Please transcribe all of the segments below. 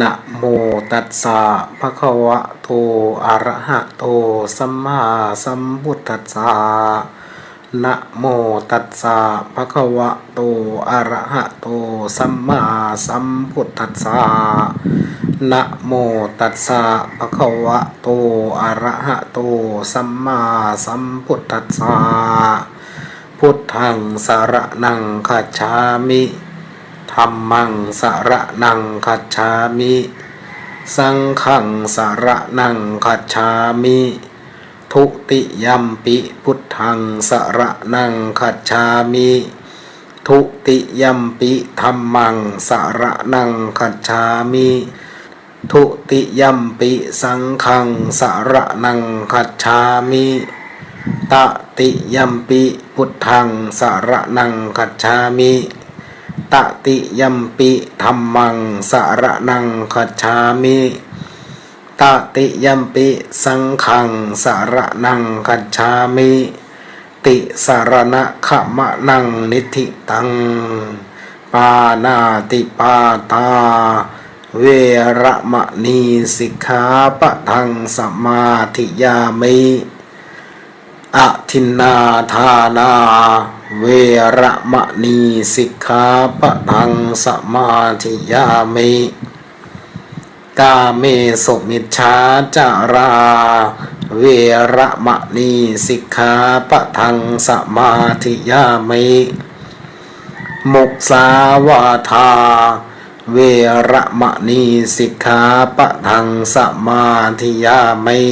นะโมตัสสะภะคะวะโต อะระหะโต สัมมาสัมพุทธัสสะนะโมตัสสะภะคะวะโต อะระหะโต สัมมาสัมพุทธัสสะนะโมตัสสะภะคะวะโต อะระหะโต สัมมาสัมพุทธัสสะพุทธังสารนังคัจฉามิ ธรรมังสระนังคัจฉามิ สังขังสระนังคัจฉามิ ทุติยัมปิพุทธังสระนังคัจฉามิ ทุติยัมปิธรรมังสระนังคัจฉามิทุติยัมปิสังขังสระนังคัจฉามิตติยัมปิพุทธังสระนังคัจฉามิ ตติยัมปิธรรมังสารนังคัจามิตติยัมปิสังขังสารนังคัจามิติสารณะขมะนังนิธิตัง ปานาติปาตา เวระมะนีสิกขาปะทังสมาธิยามิอะทินนาทานาเวระมะนีสิกขาปะทังสมาธิยามิกาเมสุมิชาจารา เวระมะนีสิกขาปะทังสมาธิยามิมุสาวาทา เวระมะนีสิกขาปะทังสมาธิยามิ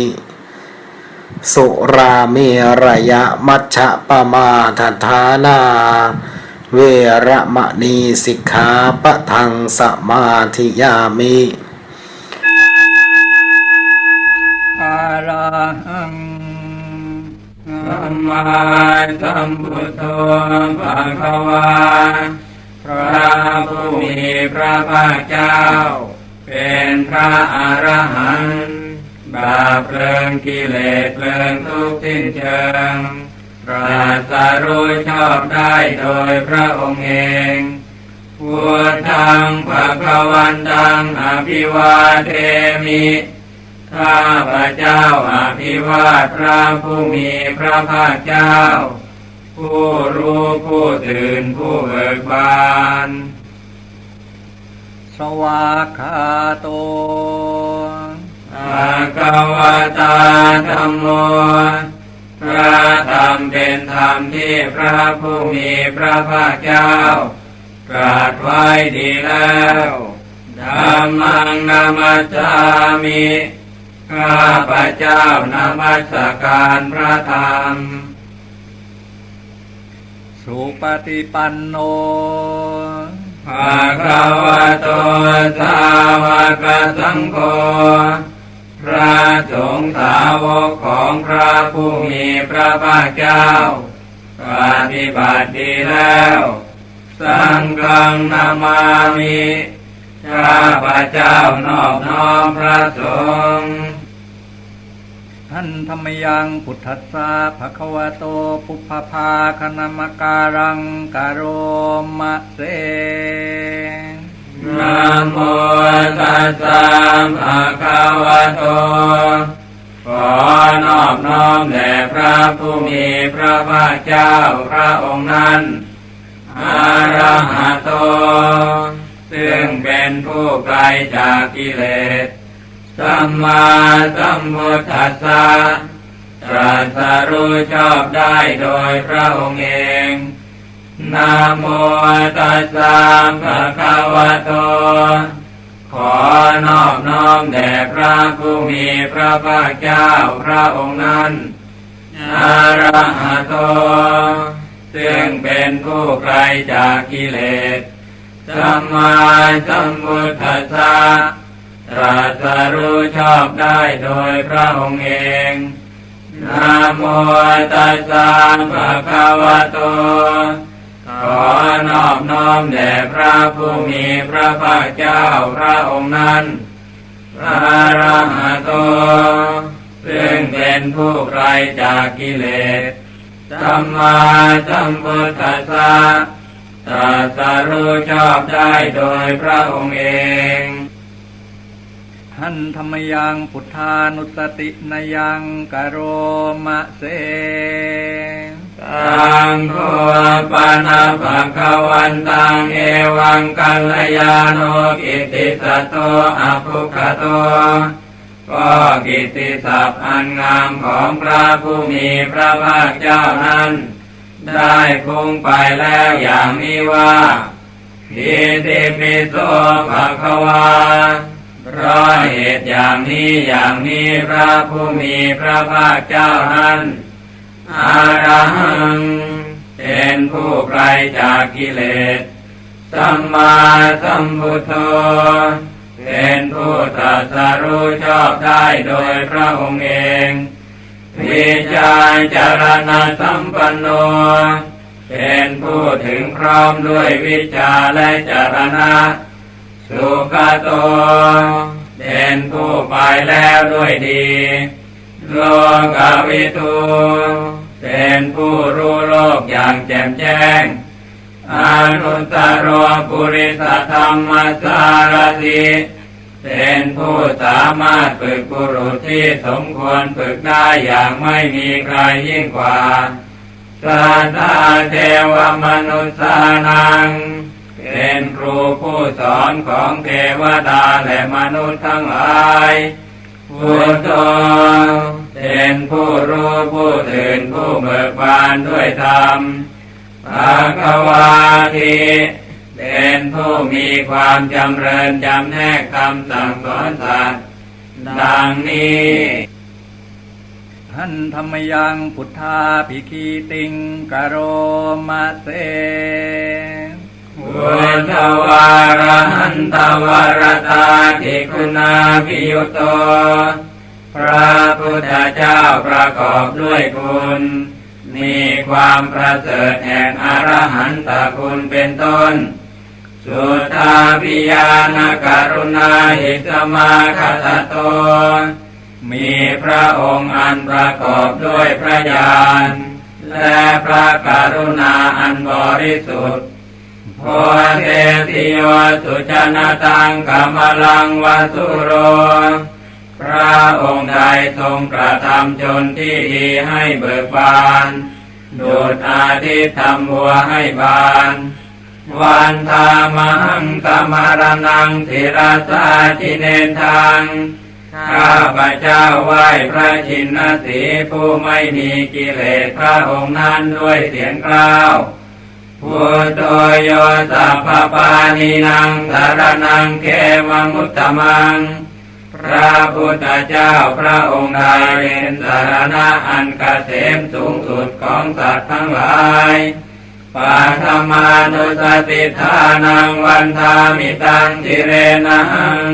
สุราเมรยะมัชฌะปมาทฐานา เวระมะนีสิกขาปะทังสมาธิยามิอะระหังสัมมาสัมพุทโธภะคะวาพระผู้มีพระภาคเจ้า เป็นพระอรหันต์ บาปเพลิงกิเลสเพลิงทุกข์สิ้นเชิงตรัสรู้ชอบได้โดยพระองค์เองพุทธังภะคะวันตังอภิวาเทมิ ข้าพระเจ้าอภิวาทพระผู้มีพระภาคเจ้า ผู้รู้ผู้ตื่นผู้เบิกบาน สวากขาโต อาคาวตาธรรมโมพระธรรมเป็นธรรมที่พระผู้มีพระภาคเจ้าตรัสไว้ดีแล้วธรรมังนามัสสามิข้าพระเจ้านามัสการพระธรรม สุปฏิปันโนภะคะวะโตสาวกสังโฆ พระสงฆ์สาวกของพระผู้มีพระภาคเจ้า ปฏิบัติดีแล้วสังฆังนามามิข้าพระเจ้านอบน้อมพระสงฆ์ท่านธรรมยังพุทธัสสะภะคะวะโตปุพพภาคณมการังกโรมะเส นะโมตัสสะภะคะวะโต ขอนอบน้อมแด่พระผู้มีพระภาคเจ้าพระองค์นั้นอาระหะโต ซึ่งเป็นผู้ไกลจากกิเลส สัมมาสัมพุทธัสสะตรัสรู้ชอบได้โดยพระองค์เอง นะโมตัสสะภะคะวะโต ขอนอบน้อมแด่พระผู้มีพระภาคเจ้าพระองค์นั้นอาระหะโต ซึ่งเป็นผู้ไกลจากกิเลสสัมมาสัมพุทธัสสะตรัสรู้ชอบได้โดยพระองค์เองนะโมตัสสะภะคะวะโต ขอนอบน้อมแด่พระผู้มีพระภาคเจ้าพระองค์นั้น พระอรหันโตซึ่งเป็นผู้ไกลจากกิเลสสัมมาสัมพุทธัสสะตรัสรู้ชอบได้โดยพระองค์เองอหันธรรมยังพุทธานุสตินยังกโรมะเส ตังโฆปนาภะคะวันตังเอวังกัลยาโนกิติสัตโตอภุคโตก็กิตติศัพท์อันงามของพระผู้มีพระภาคเจ้านั้น ได้พุ่งไปแล้วอย่างนี้ว่าอิติปิโสภะคะวาเพราะเหตุอย่างนี้อย่างนี้พระผู้มีพระภาคเจ้านั้น อารัง เป็นผู้ไกลจากกิเลส สัมมาสัมพุทโธ เป็นผู้ตรัสรู้ชอบได้โดยพระองค์เอง วิจารจารณสัมปันโน เป็นผู้ถึงพร้อมด้วยวิจาและจารณะ สุขโต เป็นผู้ไปแล้วด้วยดี โลกาวิทูเป็นผู้รู้โลกอย่างแจ่มแจ้งอนุตตรปุริสธรรมสารติเป็นผู้สามารถฝึกบุรุษที่สมควรฝึกได้อย่างไม่มีใครยิ่งกว่าสัตาเทวมนุษย์สานัง เป็นครูผู้สอนของเทวดาและมนุษย์ทั้งหลายพุทโธ เป็นผู้รู้ผู้ตื่นผู้เบิกบานด้วยธรรมภาควาทิเป็นผู้มีความจำเริญจำแนกคำสั่งสอนสัตว์ดังนี้หันธรรมยังพุทธาภิคีติงกโรมะเสพุทวาระหันตวรตาทิคุณาพิยุตโต พระพุทธเจ้าประกอบด้วยคุณ มีความประเสริฐแห่งอรหันตคุณเป็นต้น สุทธาพิยานการุณาหิสมาคตโต มีพระองค์อันประกอบด้วยพระญาณ และพระกรุณาอันบริสุทธิ์โพเทติโยสุจนตังกมลังวสุโร ทรงกระทำชนที่ดีให้เบิกบานดูดอาทิตย์ทำบัวให้บาน วันธามังตมารนังธิราชาจิเนทังข้าพระเจ้าไหว้พระชินสีผู้ไม่มีกิเลสพระองค์นั้นด้วยเสียงกล้าวพุทโธโยสัพพปานินางสารนังเขมังมุตตมัง พระพุทธเจ้าพระองค์ใดเป็นสารณะอันเกษมสูงสุดของสัตว์ทั้งหลายปาธมานุสติทานังวันทามิตังจิเรนัง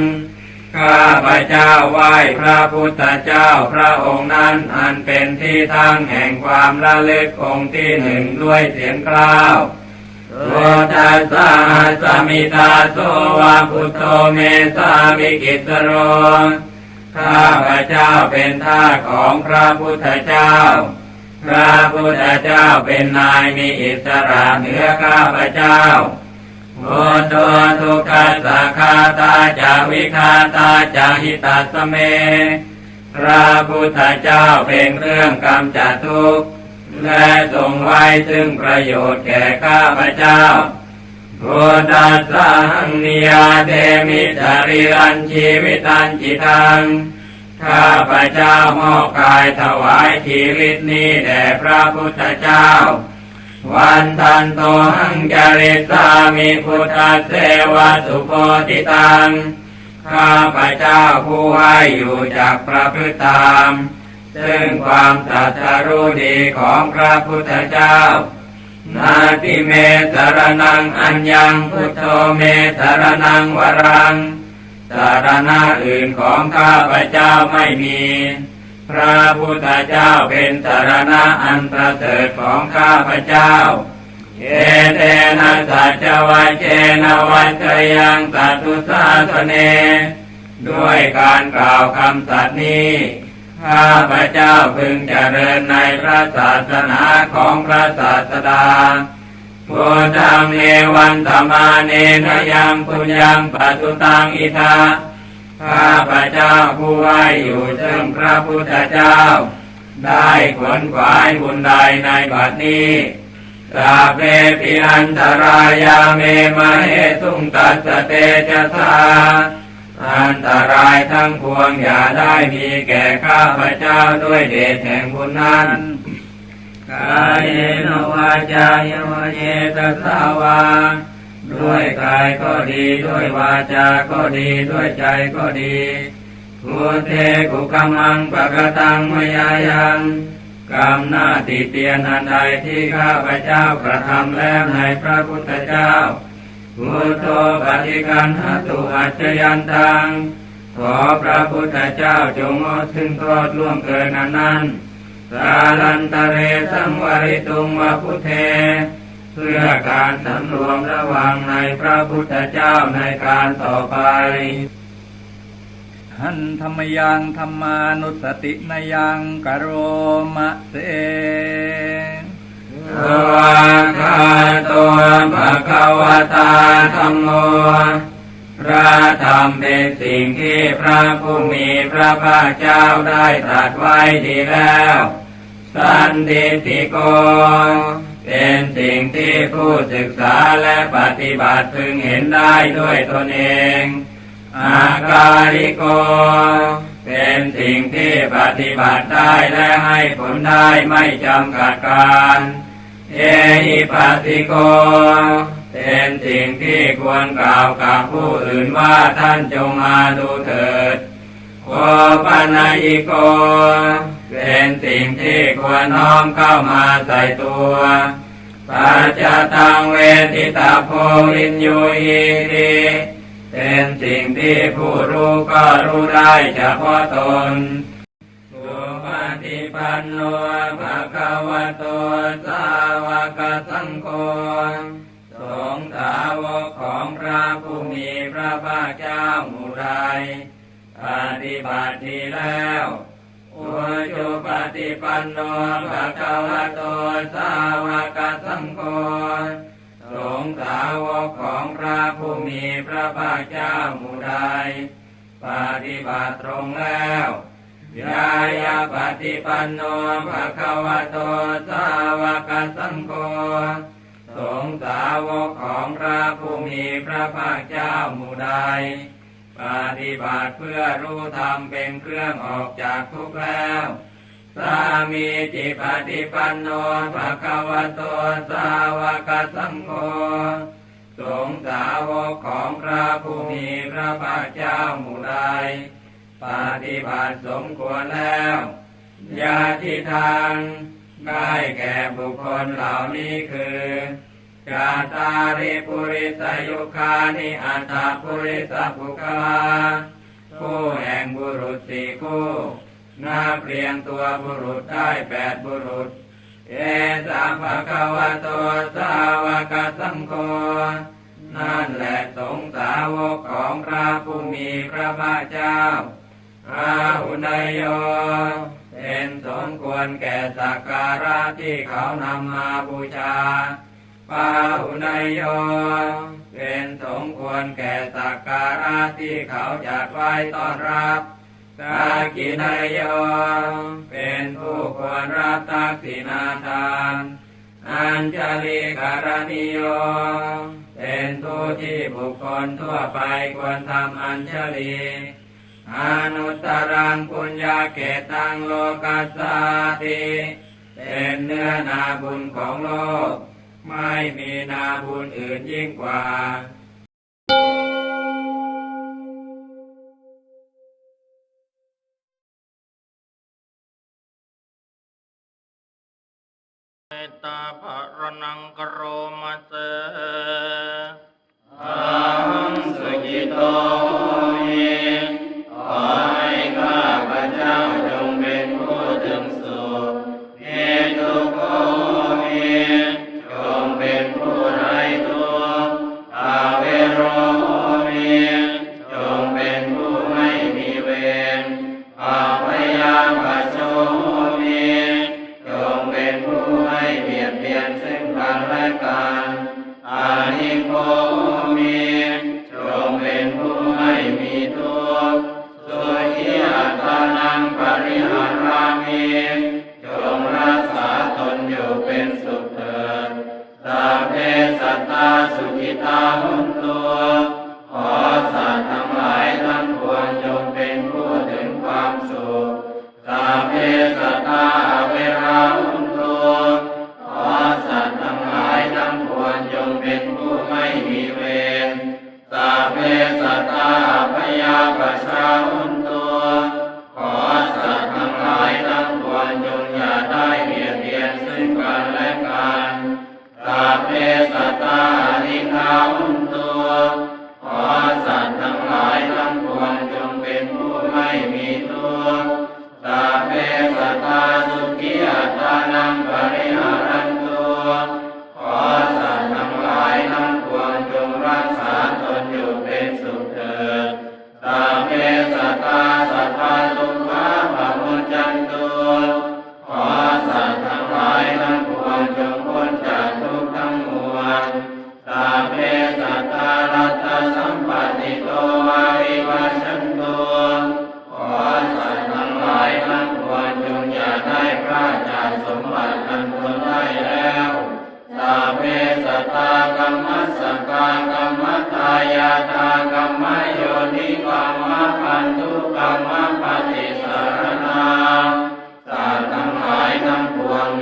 ข้าพระเจ้าไหว้พระพุทธเจ้าพระองค์นั้นอันเป็นที่ตั้งแห่งความระลึกองค์ที่หนึ่งด้วยเสียงกล้าว สตัสสะสมิตาโสวะพุทโธเมสามิกิตโร ข้าพระเจ้าเป็นทาสของพระพุทธเจ้า พระพุทธเจ้าเป็นนายมีอิสระเหนือข้าพระเจ้าโอโตทุกขัสสะคาตาจาวิคาตาจาหิตัสเม พระพุทธเจ้าเป็นเรื่องกำจัดทุกข์ และทรงไว้ซึ่งประโยชน์แก่ข้าพเจ้าพุทธัสสังนิยาเตมิจริรันชีวิตันจิตัง ข้าพเจ้ามอบกายถวายชีวิตนี้แด่พระพุทธเจ้า วันทันโตหังจริสามิพุทธเสวะสุโพธิตัง ข้าพเจ้าผู้ให้อยู่จากประพฤติตาม ซึ่งความตรัสรู้ดีของพระพุทธเจ้า นาทิเมสรนังอัญญังพุทโธเมสรนังวรังสารณะอื่นของข้าพเจ้าไม่มี พระพุทธเจ้าเป็นสารณะอันประเสริฐของข้าพเจ้าเอเตนะสัจวัจเจนะวัจยังสัตตุสาสเน ด้วยการกล่าวคำสัตย์นี้ ข้าพระเจ้าพึงเจริญในพระศาสนาของพระศาสดาพุทธังเอวันธรรมาเนนยังปุญญังปัตุตังอิทาข้าพระเจ้าผู้ไหวอยู่ซึ่งพระพุทธเจ้า ได้ขวนขวายบุญใดในบัดนี้สาเปปิอันตรายาเมมาเหตุงตัสสะเตจะสา อันตรายทั้งปวงอย่าได้มีแก่ข้าพระเจ้าด้วยเดชแห่งบุญนั้นกายเยนวาจายวเยตสาวาด้วยกายก็ดีด้วยวาจา ก็ดีด้วยใจก็ดีพุเทกุกมังปะกตังมยายังกรรมหน้าติเตียนอันใดที่ข้าพเจ้ากระทำแล้วในพระพุทธเจ้า พุทโธปฏิกันหตุอัจจยันตัง ขอพระพุทธเจ้าจงงดถึงโทษล่วงเกินอันนั้นสาลันตะเรสังวริตุงวะพุทเท เพื่อการสำรวมระวังในพระพุทธเจ้าในการต่อไป หันธรรมยังธรรมานุสตินยังกโรมะเส สวากาตัวภะคะวตาธรรมโมพระธรรมเป็นสิ่งที่พระผู้มีพระภาคเจ้าได้ตรัสไว้ดีแล้ว สันติติโก เป็นสิ่งที่ผู้ศึกษาและปฏิบัติพึงเห็นได้ด้วยตนเอง อาการิโก เป็นสิ่งที่ปฏิบัติได้และให้ผลได้ไม่จำกัดการ เอหิปัสสิโก เป็นสิ่งที่ควรกล่าวกับผู้อื่นว่าท่านจงมาดูเถิดโอปัญญิโก เป็นสิ่งที่ควรน้อมเข้ามาใส่ตัวปัจจตังเวทิตาโพวินโยอิติเป็นสิ่งที่ผู้รู้ก็รู้ได้เฉพาะตน ฏิปันโนภะคะวะโตสาวกสังโฆสงสาวกของพระผู้มีพระภาคเจ้าหมู่ใดปฏิบัติดีแล้วอุจุปฏิปันโนภะคะวะโตสาวกสังโฆสงสาวกของพระผู้มีพระภาคเจ้าหมู่ใดปฏิบัติตรงแล้ว ยายาปฏิปันโนภะคะวะโตสาวกสังโฆสงฆ์สาวกของพระผู้มีพระภาคเจ้าหมู่ใด ปฏิบัติเพื่อรู้ธรรมเป็นเครื่องออกจากทุกข์แล้วสามีจิปฏิปันโนภะคะวะโตสาวกสังโฆสงฆ์สาวกของพระผู้มีพระภาคเจ้าหมู่ใด ปฏิบัติสมควรแล้วยาทิทางได้แก่บุคคลเหล่านี้คือกาตาริปุริสยุคานิอัตถปุริสบุคลาผู้แห่งบุรุษสี่คู่นาเปลี่ยนตัวบุรุษได้แปดบุรุษ เอสาภคะวะโตสาวกสังโฆนั่นแหละสงสาวกของพระผู้มีพระภาคเจ้า อาหุนยโย เป็นสมควรแก่สักการะที่เขานำมาบูชาปาหุนยโย เป็นสมควรแก่สักการะที่เขาจัดไว้ต้อนรับกากินายโย เป็นผู้ควรรับทักษิณาทาน อัญชลีการณิโย เป็นผู้ที่บุคคลทั่วไปควรทำอัญชลี อนุตตรังปุญญาเกตังโลกัสสาติเป็นเนื้อนาบุญของโลก ไม่มีนาบุญอื่นยิ่งกว่าเมตตาภรนังกโรมาเสอังสุกิโตเย ขอให้ข้าพระเจ้าจงเป็นผู้ถึงสุขเอตุโกเมจงเป็นผู้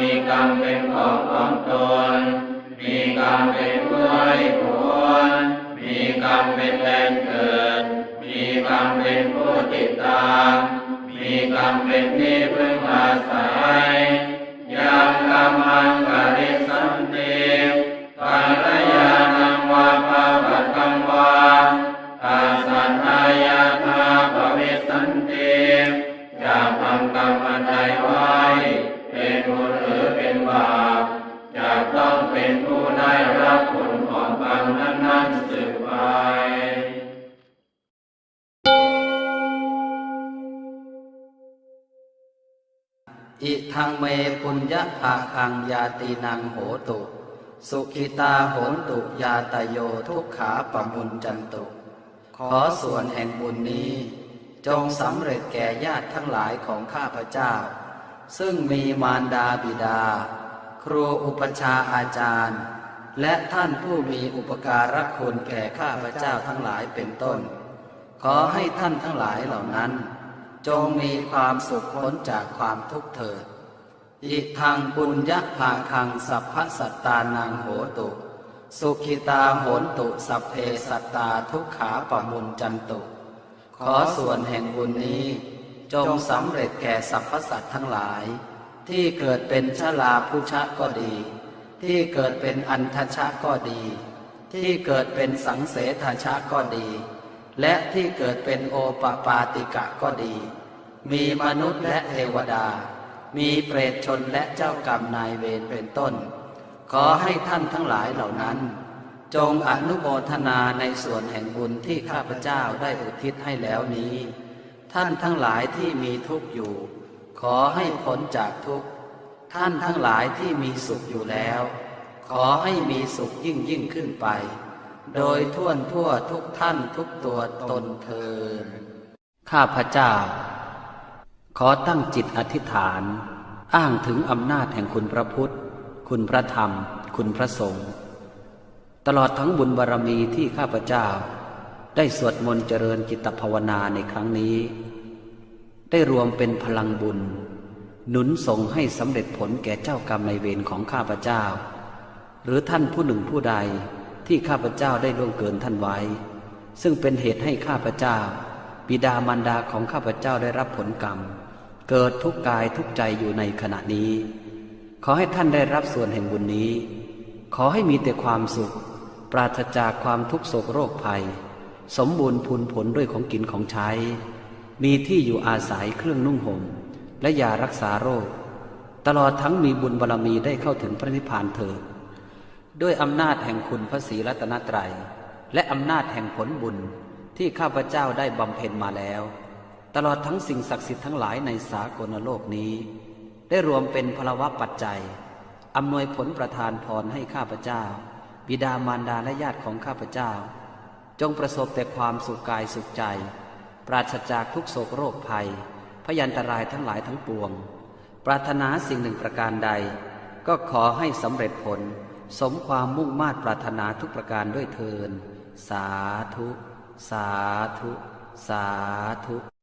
มีกรรมเป็นของของตน มีกรรมเป็นผู้ให้ผล มีกรรมเป็นแรงเกิด มีกรรมเป็นผู้ติดตาม มีกรรมเป็นที่พึ่ง อิทังเมปุญญาภาคังยาตีนังโหตุ สุขิตาโหนตุยาตโยทุกขาปมุนจันตุ ขอส่วนแห่งบุญนี้ จงสำเร็จแก่ญาติทั้งหลายของข้าพเจ้า ซึ่งมีมารดาบิดา ครูอุปชาอาจารย์ และท่านผู้มีอุปการะคุณแก่ข้าพเจ้าทั้งหลายเป็นต้น ขอให้ท่านทั้งหลายเหล่านั้น จงมีความสุขพ้นจากความทุกข์เถิด อิทังปุญญภาคังสัพพสัตตานังโหตุ สุขิตาโหนตุสัพเพสัตตาทุกขาปมุนจันตุ ขอส่วนแห่งบุญนี้ จงสำเร็จแก่สรรพสัตว์ทั้งหลาย ที่เกิดเป็นชลาผู้ชะก็ดี ที่เกิดเป็นอันทชะก็ดี ที่เกิดเป็นสังเสทชะก็ดี และที่เกิดเป็นโอปปาติกะก็ดี มีมนุษย์และเทวดา มีเปรตชนและเจ้ากรรมนายเวรเป็นต้น ขอให้ท่านทั้งหลายเหล่านั้น จงอนุโมทนาในส่วนแห่งบุญที่ข้าพเจ้าได้อุทิศให้แล้วนี้ ท่านทั้งหลายที่มีทุกข์อยู่ ขอให้พ้นจากทุกข์ ท่านทั้งหลายที่มีสุขอยู่แล้ว ขอให้มีสุขยิ่งยิ่งขึ้นไป โดยท่วนทั่วทุกท่านทุกตัวตนเทิน ข้าพเจ้า ขอตั้งจิตอธิษฐาน อ้างถึงอำนาจแห่งคุณพระพุทธ คุณพระธรรม คุณพระสงฆ์ตลอดทั้งบุญบารรมีที่ข้าพเจ้า ได้สวดมนต์เจริญจิตภาวนาในครั้งนี้ ได้รวมเป็นพลังบุญ หนุนส่งให้สำเร็จผลแก่เจ้ากรรมในเวรของข้าพเจ้า หรือท่านผู้หนึ่งผู้ใด ที่ข้าพเจ้าได้ล่วงเกินท่านไว้ ซึ่งเป็นเหตุให้ข้าพเจ้า บิดามารดาของข้าพเจ้าได้รับผลกรรม เกิดทุกกายทุกใจอยู่ในขณะนี้ ขอให้ท่านได้รับส่วนแห่งบุญนี้ ขอให้มีแต่ความสุข ปราศจากความทุกโศกโรคภัย สมบูรณ์พูนผลด้วยของกินของใช้ มีที่อยู่อาศัยเครื่องนุ่งห่มและยารักษาโรค ตลอดทั้งมีบุญบารรมีได้เข้าถึงพระนิพพานเถิด ด้วยอำนาจแห่งคุณพระศรีรัตนตรัย และอำนาจแห่งผลบุญที่ข้าพเจ้าได้บำเพ็ญมาแล้ว ตลอดทั้งสิ่งศักดิ์สิทธิ์ทั้งหลายในสากลโลกนี้ ได้รวมเป็นพลวะปัจจัยอำนวยผลประทานพรให้ข้าพเจ้า บิดามารดาและญาติของข้าพเจ้า จงประสบแต่ความสุขกายสุขใจ ปราศจากทุกโศกโรคภัย พยันตรายทั้งหลายทั้งปวง ปรารถนาสิ่งหนึ่งประการใด ก็ขอให้สำเร็จผล สมความมุ่งมา่ปรารถนาทุกประการด้วยเทิน สาธุ สาธุ สาธุ